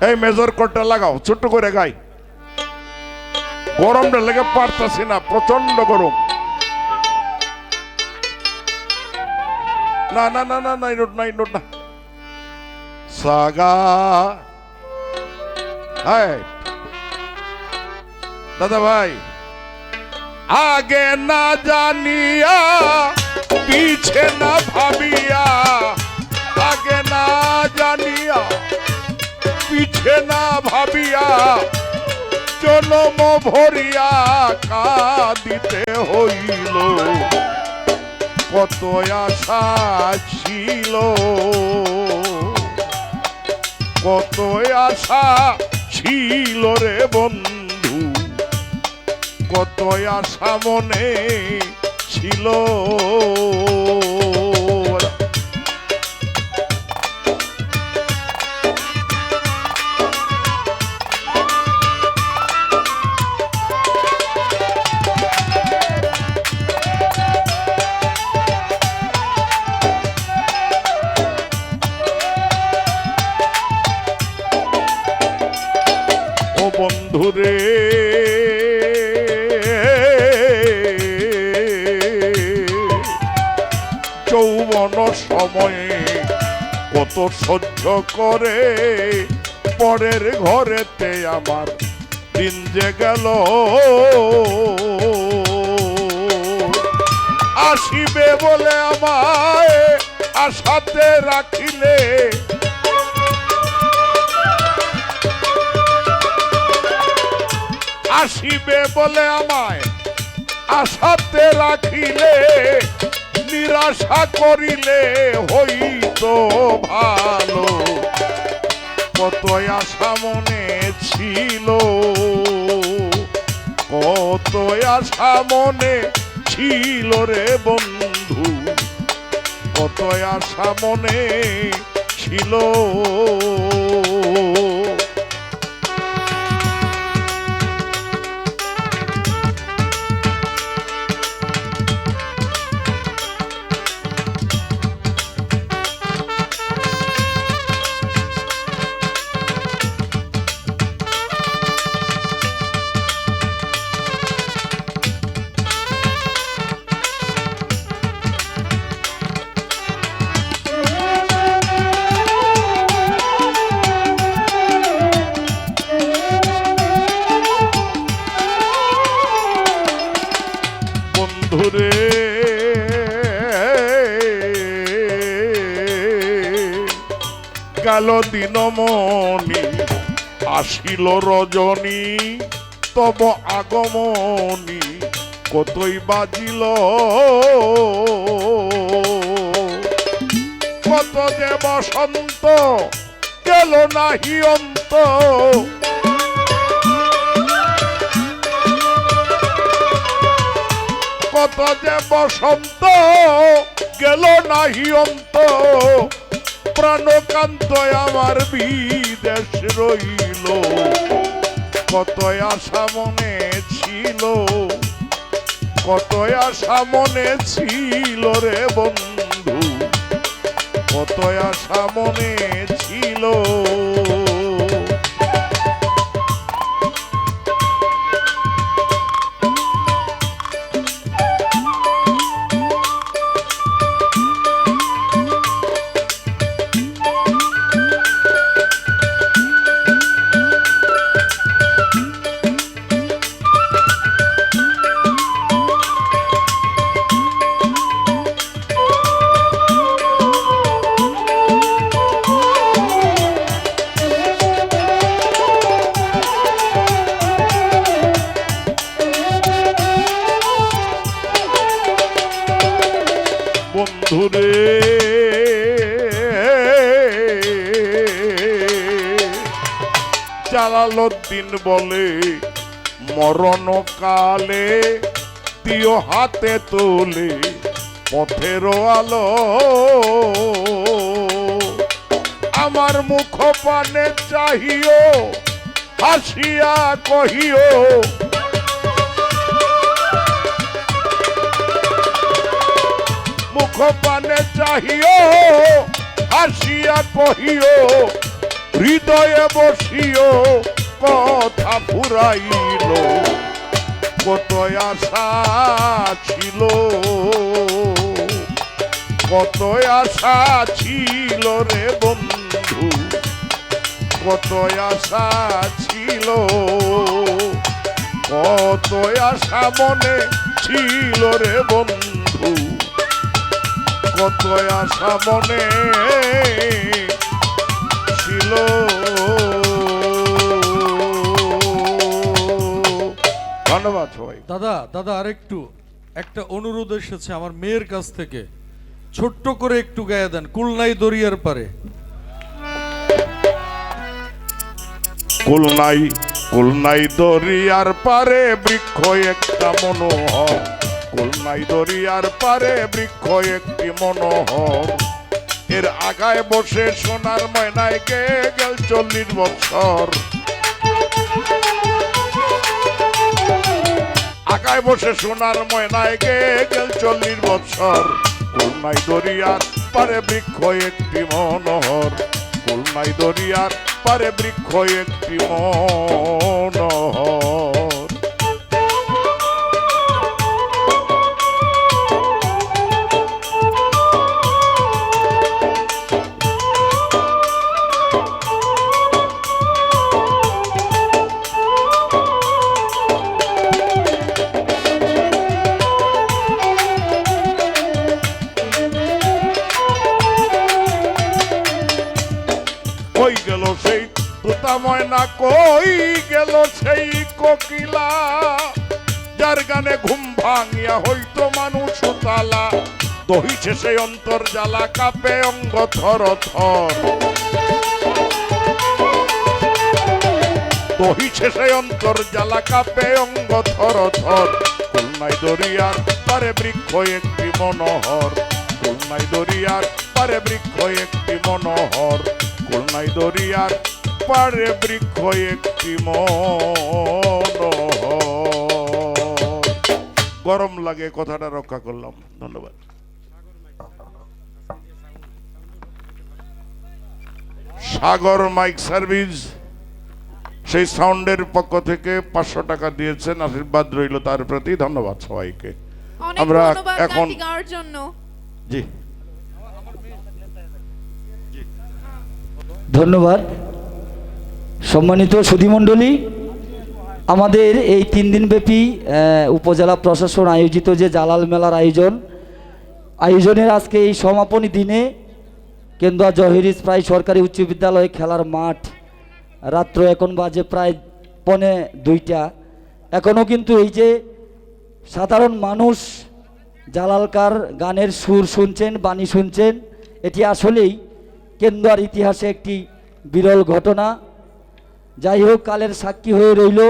এই মেজর কোটটা লাগাও, ছোট্ট করে গাই। গরমটা লেগে পারতাছি না প্রচণ্ড গরম। না না না না নোট নাই নোট না। সাগা। হায় দাদা ভাই। আগে না জানিয়া, পিছে না ভাবিয়া, আগে না জানিয়া পিছে না ভাবিয়া, জনম ভরিয়া কাঁদিতে হইল। কত আশা ছিল, কত আশা ছিল রে বন্ধু। কত আশা মনে ছিল। যৌবন সময়ে কত সহ্য করে। পরের ঘরেতে আমার দিন যে গেল। আসিবে বলে আমায় আশাতে রাখিলে আসিবে বলে আমায় আশাতে রাখিলে, নিরাশা করিলে হইতো ভালো। কত আশা মনে ছিল কত আশা মনে ছিল রে বন্ধু। কত আশা মনে ছিল। বন্ধুরে গেল দিনমণি আসিল রজনী, তব আগমনী, কতই বাজিল। কত যে বসন্ত, গেল নাহি অন্ত। কত যে বসন্ত গেল নাহি অন্ত। প্রাণকান্ত আমার বিদেশ রইল। কত আশা মনে ছিল কত আশা মনে ছিল রে বন্ধু কত আশা মনে ছিল। জালালুদ্দিন বলে মরণ কালে তিয় হাতে তোলে, পথের আলো। আমার মুখ পানে চাহিও, হাসিয়া কহিও মুখ পানে চাহিও হাসিয়া কহিও হৃদয়ে বসিও কথা ফুরাইল। কত আশা ছিল, কত আশা ছিল রে বন্ধু, কত আশা ছিল, কত আশা মনে ছিল রে বন্ধু। কত আশা মনে ছিল। ধন্যবাদ সবাই দাদা দাদা আরেকটু। একটা অনুরোধ এসেছে আমার মেয়ের কাছ থেকে। ছোট্ট করে একটু গায়ে দেন কুলনাই দরিয়ার পারে। কুলনাই কুলনাই দরিয়ার পারে বৃক্ষ একটা মনোহর। কুলনাই দরিয়ার পারে বৃক্ষ একটি মনোহর। এর আগায় বসে সোনার ময়নায় গে গেল চল্লিশ বছর আগায় বসে সোনার ময়নায় গে গেল চল্লিশ বছর কুলনাই দরিয়ার পারে বৃক্ষ একটি মনোহর। কুলনাই দরিয়ার পারে বৃক্ষ একটি মনোহর। তুতা ময়না কই গেল সেই কোকিলা? যার গানে ঘুম ভাঙিয়া হইতো মানুষ তালা, দহিছে সেই অন্তর জ্বালা, কাপে অঙ্গ থর থর। দহিছে সেই অন্তর জ্বালা, কাপে অঙ্গ থর থর। খুলনাই দরিয়ার পারে বৃক্ষ একটি মনোহর। খুলনাই দরিয়ার পারে বৃক্ষ একটি মনোহর। খুলনাই দরিয়ার পারে বৃক্ষ একটি গরম লাগে কথাটা রক্ষা করলাম। ধন্যবাদ। সাগর মাইক সার্ভিস সেই সাউন্ডের পক্ষ থেকে পাঁচশো টাকা দিয়েছেন আশীর্বাদ রইল তার প্রতি। ধন্যবাদ সবাইকে। আমরা এখন- জন্য। জি। ধন্যবাদ। সম্মানিত সুধীমণ্ডলী, আমাদের এই তিন দিনব্যাপী উপজেলা প্রশাসন আয়োজিত যে জালাল মেলার আয়োজন, আয়োজনের আজকে এই সমাপনী দিনে কেন্দুয়া জহিরিস প্রায় সরকারি উচ্চ বিদ্যালয়ে খেলার মাঠ রাত্র এখন বাজে প্রায় পনে দুইটা। এখনও কিন্তু এই যে সাধারণ মানুষ জালালকার গানের সুর শুনছেন, বাণী শুনছেন, এটি আসলেই কেন্দুয়ার ইতিহাসে একটি বিরল ঘটনা। যাই হোক কালের সাক্ষী হয়ে রইল।